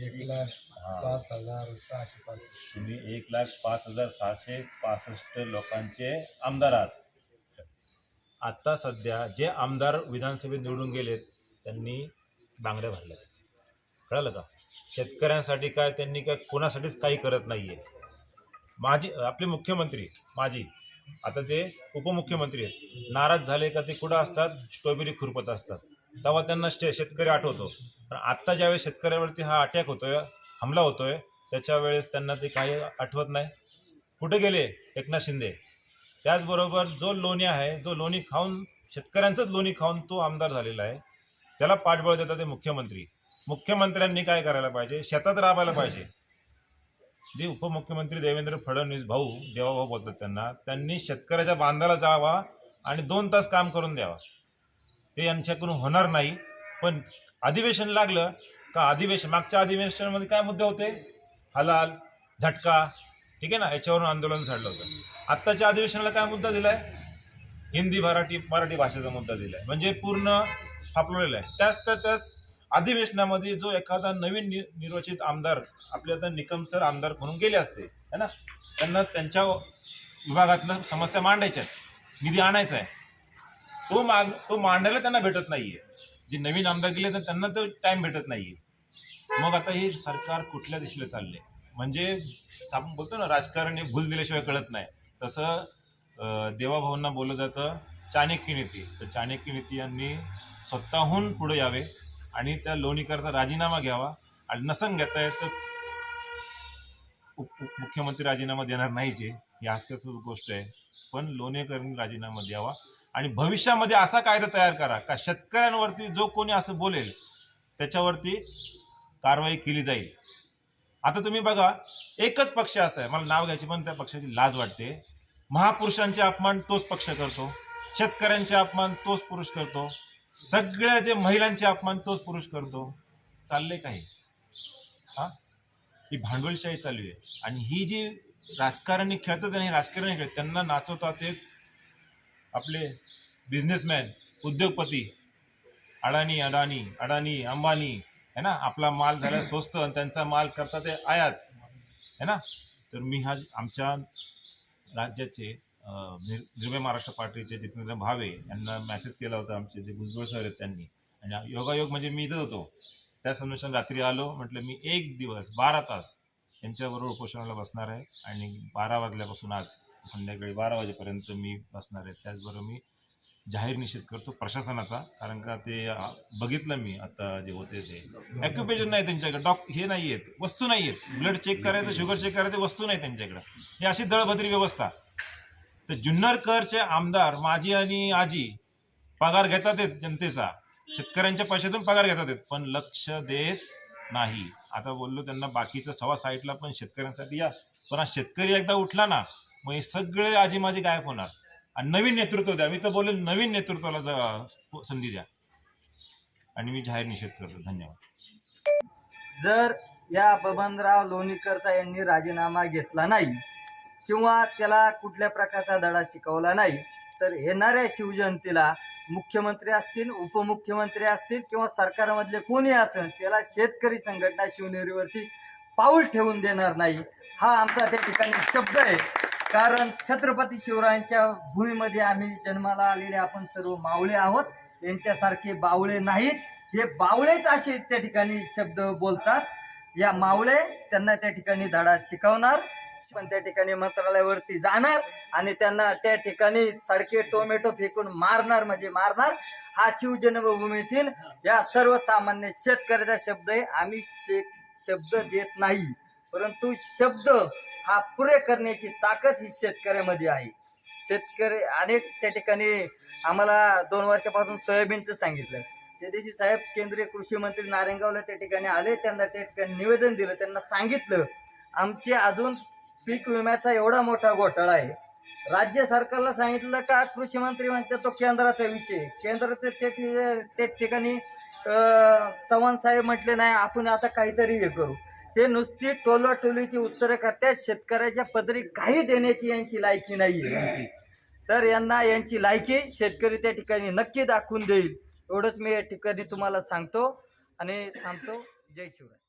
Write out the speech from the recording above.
एक लाख पाच हजार सहाशे पासष्ट तुम्ही एक लाख पाच हजार सहाशे पासष्ट लोकांचे आमदार आहात. आत्ता सध्या जे आमदार विधानसभेत निवडून गेलेत त्यांनी बांगड्या भरल्या कळालं का? शेतकऱ्यांसाठी काय त्यांनी काय कोणासाठीच काही करत नाही आहे माझी आपले मुख्यमंत्री माझी आता ते उपमुख्यमंत्री आहेत. नाराज झाले का ते कुठं असतात? स्ट्रॉबेरी खुरपत असतात. तेव्हा त्यांना स्टे शेतकरी आठवतो. पण आत्ता ज्यावेळेस शेतकऱ्यावरती हा अटॅक होतोय हमला होतोय त्याच्या वेळेस त्यांना ते काही आठवत नाही. कुठे गेले? एकनाथ शिंदे. त्याचबरोबर जो लोणी आहे जो लोणी खाऊन शेतकऱ्यांचंच लोणी खाऊन तो आमदार झालेला आहे त्याला पाठबळ देतात ते मुख्यमंत्री. मुख्यमंत्र्यांनी काय करायला पाहिजे? शेतात राबायला पाहिजे. जे उपमुख्यमंत्री देवेंद्र फडणवीस भाऊ देवाभाऊ बोलतात त्यांना त्यांनी शेतकऱ्याच्या बांधाला जावा आणि दोन तास काम करून द्यावा. ते यांच्याकडून होणार नाही पण अधिवेशन लागलं का अधिवेशन मागच्या अधिवेशनामध्ये काय मुद्दे होते? हलाल झटका ठीक आहे ना? याच्यावरून आंदोलन झाडलं होतं. आत्ताच्या अधिवेशनाला काय मुद्दा दिलाय? हिंदी मराठी मराठी भाषेचा मुद्दा दिलाय. म्हणजे पूर्ण फापलेला आहे. त्याच तर त्याच अधिवेशनामध्ये जो एखादा नवीन नि निर्वाचित आमदार आपले आता निकम सर आमदार म्हणून गेले असते है ना? त्यांना त्यांच्या विभागातलं समस्या मांडायच्या आहेत. निधी आणायचा आहे. तो माग तो मांडायला त्यांना भेटत नाही आहे जे नवीन आमदार गेले तर त्यांना तर टाइम भेटत नाही मग आता हे सरकार कुठल्या दिशेला चालले म्हणजे आपण बोलतो ना राजकारण हे भूल दिल्याशिवाय कळत नाही. तसं देवाभाऊंना बोललं जातं चाणक्य नीती. तर चाणक्य नीती यांनी स्वतःहून पुढे यावे आणि त्या लोणीकरता राजीनामा घ्यावा आणि नसन घेता येत तर उप- मुख्यमंत्री राजीनामा देणार नाहीचे. ही हास्यास्पद गोष्ट आहे. पण लोणेकरांनी राजीनामा द्यावा. आणि भविष्यामध्ये असा कायदा तयार करा का शेतकऱ्यांवरती जो कोणी असं बोलेल त्याच्यावरती कारवाई केली जाईल. आता तुम्ही बघा एकच पक्ष असा आहे मला नाव घ्यायची पण त्या पक्षाची लाज वाटते. महापुरुषांचे अपमान तोच पक्ष करतो शेतकऱ्यांचे अपमान तोच पुरुष करतो सगळ्या जे महिलांचे अपमान तोच पुरुष करतो. चालले काही हा? ही भांडवलशाही चालू आहे. आणि ही जी राजकारणी खेळतात आणि राजकारणी खेळतात त्यांना नाचवतात ते आपले बिझनेसमॅन उद्योगपती अडाणी अडाणी अडाणी अंबानी है ना? आपला माल झाला स्वस्त आणि त्यांचा माल करता ते आयात है ना? तर मी हा आमच्या राज्याचे निर निर्भय महाराष्ट्र पार्टीचे जितेंद्र भावे यांना मेसेज केला होता आमचे जे भुजबळ सर आहेत त्यांनी. आणि योगायोग म्हणजे मी इथं होतो. त्या अनुषंगाने रात्री आलो म्हटलं मी एक दिवस बारा तास यांच्याबरोबर उपोषणाला बसणार आहे आणि बारा वाजल्यापासून आज संध्याकाळी बारा वाजेपर्यंत मी बसणार आहे. त्याचबरोबर मी जाहीर निषेध करतो प्रशासनाचा कारण का ते बघितलं मी आता जे होते ते. ॲक्युपेशन नाही त्यांच्याकडे. डॉक हे नाही आहेत. वस्तू नाही आहेत. ब्लड चेक करायचं शुगर चेक करायचं वस्तू नाही त्यांच्याकडे. ही अशी दळभद्री व्यवस्था. तर जुन्नरकरचे आमदार माझी आणि आजी पगार घेतात आहेत जनतेचा. शेतकऱ्यांच्या पैशातून पगार घेतात आहेत. पण लक्ष देत नाही. आता बोललो त्यांना बाकीचं सव्वा साईडला पण शेतकऱ्यांसाठी या. पण हा शेतकरी एकदा उठला ना मग हे सगळे आजी माझे गायब होणार. आणि नवीन नेतृत्व द्या. मी तर बोलेल नवीन नेतृत्वाला जा- संधी द्या. आणि मी जाहीर निषेध करतो. धन्यवाद. जर या बबनराव लोणीकरचा यांनी राजीनामा घेतला नाही किंवा त्याला कुठल्या प्रकारचा धडा शिकवला नाही तर येणाऱ्या शिवजयंतीला मुख्यमंत्री असतील उपमुख्यमंत्री असतील किंवा सरकारमधले कोणी असेल त्याला शेतकरी संघटना शिवनेरीवरती पाऊल ठेवून देणार नाही. हा आमचा त्या ठिकाणी शब्द आहे. कारण छत्रपती शिवरायांच्या भूमीमध्ये आम्ही जन्माला आलेले आपण सर्व मावळे आहोत. यांच्यासारखे बावळे नाहीत. हे बावळेच असे त्या ठिकाणी शब्द बोलतात. या मावळे त्यांना त्या ठिकाणी धडा शिकवणार. पण त्या ठिकाणी मंत्रालयावरती जाणार आणि त्यांना त्या ठिकाणी सडके टोमॅटो फेकून मारणार म्हणजे मारणार. हा शिवजन्मभूमीतील या सर्वसामान्य शेतकऱ्याचा शब्द आहे. आम्ही शे शब्द देत नाही. परंतु शब्द हा पुरे करण्याची ताकद ही शेतकऱ्यामध्ये आहे. शेतकरी अनेक त्या ठिकाणी आम्हाला दोन वर्षापासून सोयाबीनचं सांगितलं. त्या दिवशी साहेब केंद्रीय कृषी मंत्री नारायणगावला त्या ठिकाणी आले त्यांना त्या ठिकाणी निवेदन दिलं त्यांना सांगितलं आमचे अजून पीक विम्याचा एवढा मोठा घोटाळा आहे. राज्य सरकारला सांगितलं का? कृषी मंत्री म्हणते तो केंद्राचा विषय केंद्र केंद्राचं ते त्या ठिकाणी चव्हाण साहेब म्हटले नाही आपण आता काहीतरी हे करू ते नुसती टोलवाटोलीची उत्तरं करतात. शेतकऱ्याच्या पदरी काही देण्याची यांची लायकी नाही आहे यांची तर यांना यांची लायकी शेतकरी त्या ठिकाणी नक्की दाखवून देईल. एवढंच मी या ठिकाणी तुम्हाला सांगतो आणि थांबतो. जय शिवराय.